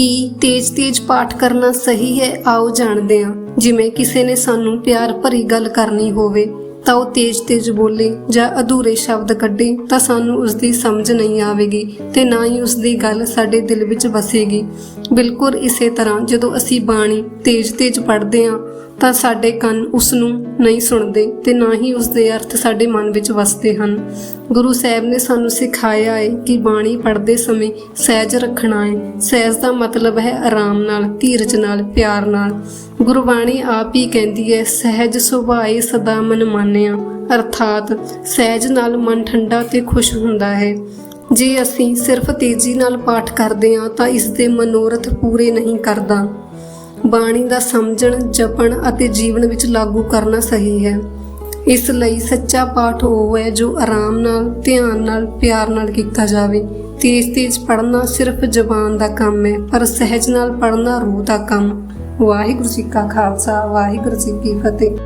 ਕੀ ਤੇਜ਼-ਤੇਜ਼ ਪਾਠ ਕਰਨਾ ਸਹੀ ਹੈ, ਆਓ ਜਾਣਦੇ ਹਾਂ। ਜਿਵੇਂ ਕਿਸੇ ਨੇ ਸਾਨੂੰ ਪਿਆਰ ਭਰੀ ਗੱਲ ਕਰਨੀ ਹੋਵੇ, ਤਾਂ ਉਹ ਤੇਜ਼-ਤੇਜ਼ ਬੋਲੇ ਜਾਂ ਅਧੂਰੇ ਸ਼ਬਦ ਕੱਢੇ, ਤਾਂ ਸਾਨੂੰ ਉਸ ਦੀ ਸਮਝ ਨਹੀਂ ਆਵੇਗੀ ਤੇ ਨਾ ਹੀ ਉਸ ਦੀ ਗੱਲ ਸਾਡੇ ਦਿਲ ਵਿੱਚ ਵਸੇਗੀ। ਬਿਲਕੁਲ ਇਸੇ ਤਰ੍ਹਾਂ ਜਦੋਂ ਅਸੀਂ ਬਾਣੀ ਤੇਜ਼-ਤੇਜ਼ ਪੜ੍ਹਦੇ ਹਾਂ, ਤਾਂ ਸਾਡੇ ਕੰਨ ਉਸ ਨੂੰ ਨਹੀਂ ਸੁਣਦੇ ਤੇ ਨਾ ਹੀ ਉਸ ਦੇ ਅਰਥ ਸਾਡੇ ਮਨ ਵਿੱਚ ਵਸਦੇ ਹਨ। ਗੁਰੂ ਸਾਹਿਬ ਨੇ ਸਾਨੂੰ ਸਿਖਾਇਆ ਹੈ ਕਿ ਬਾਣੀ ਪੜ੍ਹਦੇ ਸਮੇਂ ਸਹਿਜ ਰੱਖਣਾ ਹੈ ਸਹਿਜ ਦਾ ਮਤਲਬ ਹੈ ਆਰਾਮ ਨਾਲ, ਧੀਰਜ ਨਾਲ, ਪਿਆਰ ਨਾਲ। ਗੁਰਬਾਣੀ ਆਪ ਹੀ ਕਹਿੰਦੀ ਹੈ, ਸਹਿਜ ਸੁਭਾਏ ਸਦਾ ਮਨ ਮਾਨਿਆ ਅਰਥਾਤ ਸਹਿਜ ਨਾਲ ਮਨ ਠੰਡਾ ਤੇ ਖੁਸ਼ ਹੁੰਦਾ ਹੈ। ਜੇ ਅਸੀਂ ਸਿਰਫ ਤੇਜ਼ੀ ਨਾਲ ਪਾਠ ਕਰਦੇ ਹਾਂ ਤਾਂ ਇਸ ਦੇ ਮਨੋਰਥ ਪੂਰੇ ਨਹੀਂ ਕਰਦਾ। ਬਾਣੀ ਦਾ ਸਮਝਣ, ਜਪਣ ਅਤੇ ਜੀਵਨ ਵਿੱਚ ਲਾਗੂ ਕਰਨਾ ਸਹੀ ਹੈ। ਇਸ ਲਈ ਸੱਚਾ ਪਾਠ ਉਹ ਹੈ ਜੋ ਆਰਾਮ ਨਾਲ, ਧਿਆਨ ਨਾਲ, ਪਿਆਰ ਨਾਲ ਕੀਤਾ ਜਾਵੇ। ਤੇਜ਼-ਤੇਜ਼ ਪੜ੍ਹਨਾ ਸਿਰਫ ਜ਼ਬਾਨ ਦਾ ਕੰਮ ਹੈ, ਪਰ ਸਹਿਜ ਨਾਲ ਪੜ੍ਹਨਾ ਰੂਹ ਦਾ ਕੰਮ। ਵਾਹਿਗੁਰੂ ਜੀ ਕਾ ਖਾਲਸਾ, ਵਾਹਿਗੁਰੂ ਜੀ ਕੀ ਫਤਿਹ।